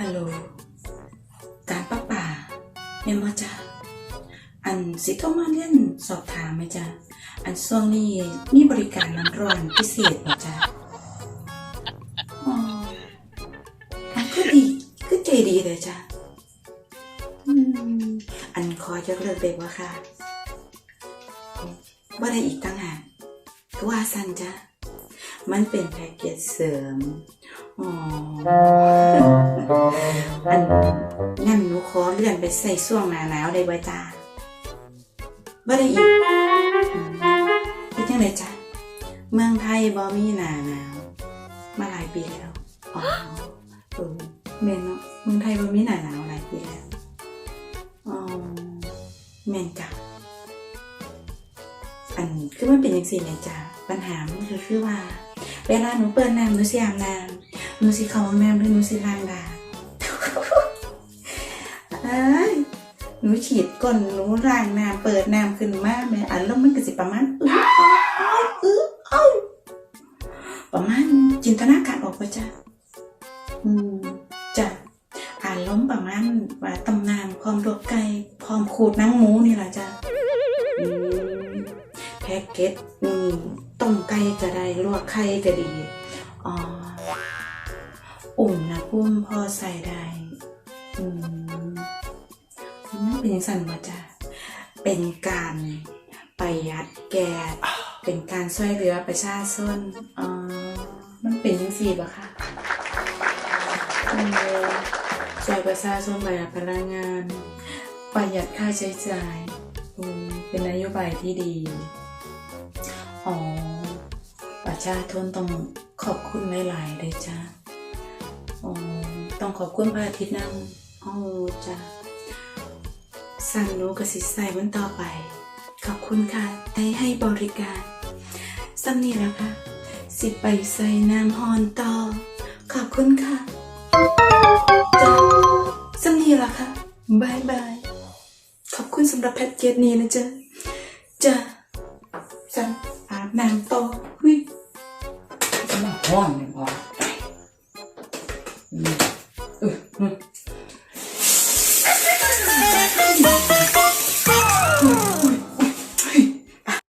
ฮัลโหล การป้าป่าแม่นบ่จ้าอันสิโทรมาเรียนสอบถามไหมจ้าอันช่วงนี้มีบริการน้ำร้อนพิเศษบ่จ้าอ๋ออันคือดีคือใจดีเลยจ้าอันขอยกเลิกได้บ่ค่ะบ่ได้อีกตั้งหากก็ว่าสั้นจ้ามันเป็นแพ็กเกจเสริม อ๋ออันงั้นหนูขอเลื่อนไปใส่ช่วงหนาหนาวได้บ่จ้าบ่ได้อีกอืมเป็นจังไดจ้าเมืองไทยบ่มีหนาหนาว มาหลายปีแล้วอ๋อเออแม่นเนาะเมืองไทยบ่มีหนาหนาวหลายปีแล้วอ๋อแม่นจ้ะอันคือมันเป็นจังซี่แหละจ้ะปัญหามันก็คือว่า เวลาหนูเปิดน้ำหนูสิอาบน้ำ นูสิเขาห้องน้ำหรือนูสิล้างดาเอ้ยหนูฉีดก้นหนูล้างน้ำเปิดน้ำขึ้นมาแม่อันล้วมันก็สิประมาณอื้ออ้าวอื้ออ้าประมาณจินตนาการออกไปจ้ะอืมจ้ะอ่านล้มณ์ประมาณว่าตำนานความลวกไก่พร้อมขูดนังหมูนี่แหละจ้ะแพ็กเกจอืมต้มไก่ก็ได้ลวกไข่ก็ดี อุ่มนะพุ่มพอใส่ได้อืมมันเป็นย่างสั่นบ่จ้ะเป็นการประหยัดแก๊สเป็นการช่วยเหลือประชาชนอ๋อมันเป็นยังสี่บ่ค่ะเออช่วยประชาชนประหยัดพลังงาน ประหยัดค่าใช้จ่ายเป็นนโยบายที่ดี อ๋อ ประชาชนต้องขอบคุณหลายๆเลยจ้า ต้องขอบคุณพระอาทิตย์นำอ๋อจ้าสั่งหนูกสิใส่มันต่อไป ขอบคุณค่ะได้ให้บริการสำนี่แล้วค่ะ สิไปใส่น้ำฮอนต่อ ขอบคุณค่ะจ้าสำนี่แล้วค่ะบายบาย ขอบคุณสำหรับแพ็กเกจนี้นะจ๊ะจ้าสันอาบน้ำต่อหุยมาห้อนเลย